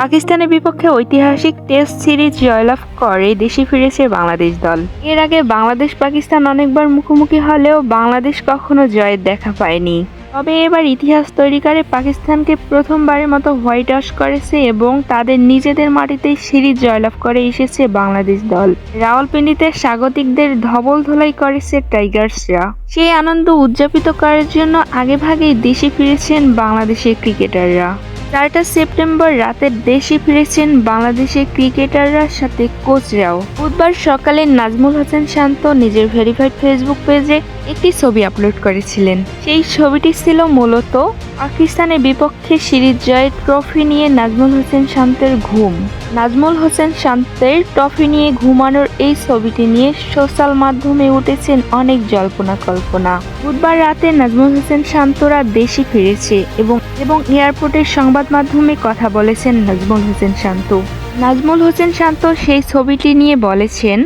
পাকিস্তানের বিপক্ষে ঐতিহাসিক টেস্ট সিরিজ জয়লাভ করে দেশে ফিরেছে বাংলাদেশ দল। এর আগে বাংলাদেশ পাকিস্তান অনেকবার মুখোমুখি হলেও বাংলাদেশ কখনো জয়ের দেখা পায়নি। তবে এবার ইতিহাস তৈরি করে পাকিস্তানকে প্রথমবারের মতো হোয়াইট ওয়াশ করেছে এবং তাদের নিজেদের মাটিতেই সিরিজ জয়লাভ করে এসেছে বাংলাদেশ দল। রাওয়ালপিন্ডিতে স্বাগতিকদের ধবল ধোলাই করেছে টাইগার্সরা। সেই আনন্দ উদযাপিত করার জন্য আগেভাগেই দেশে ফিরেছেন বাংলাদেশের ক্রিকেটাররা। চারটা সেপ্টেম্বর রাতে দেশে ফিরেছেন বাংলাদেশের ক্রিকেটাররা সাথে কোচরাও বুধবার সকালে নাজমুল হোসেন শান্ত নিজের ভেরিফাইড ফেসবুক পেজে একটি ছবি আপলোড করেছিলেন। সেই ছবিটি ছিল মূলত পাকিস্তানের বিপক্ষে সিরিজ জয়ের ট্রফি নিয়ে নাজমুল হোসেন শান্তের ঘুম। নাজমুল হোসেন শান্তের ট্রফি নিয়ে ঘুমানোর এই ছবিটি নিয়ে সোশ্যাল মাধ্যমে উঠেছেন অনেক জল্পনা কল্পনা। বুধবার রাতে নাজমুল হোসেন শান্তরা দেশে ফিরেছে এবং এবং এয়ারপোর্টের সংবাদ মাধ্যমে কথা বলেছেন নাজমুল হোসেন শান্ত। নাজমুল হোসেন শান্ত সেই ছবিটি নিয়ে বলেছেন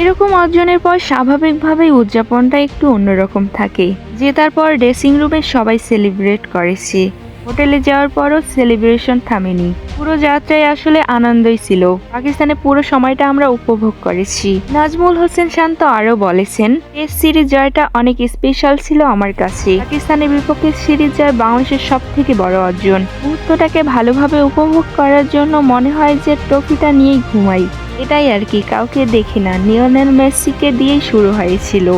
এরকম অর্জনের পর স্বাভাবিকভাবেই উদযাপনটা একটু অন্যরকম থাকে। জেতার পর ড্রেসিং রুমে সবাই সেলিব্রেট করেছে হোটেলে যাওয়ার পরও সেলিব্রেশন থামেনি। পুরো যাত্রায় আসলে আনন্দই ছিল। পাকিস্তানে পুরো সময়টা আমরা উপভোগ করেছি। নাজমুল হোসেন শান্ত আরও বলেছেন, টেস্ট সিরিজ জয়টা অনেক স্পেশাল ছিল আমার কাছে। পাকিস্তানের বিপক্ষে সিরিজ জয় বাংলাদেশের সব থেকে বড় অর্জন। মুহূর্তটাকে ভালোভাবে উপভোগ করার জন্য মনে হয় যে ট্রফিটা নিয়েই ঘুমাই। এটাই আর কি কাউকে দেখি না। নিওনেল মেসিকে দিয়েই শুরু হয়েছিল।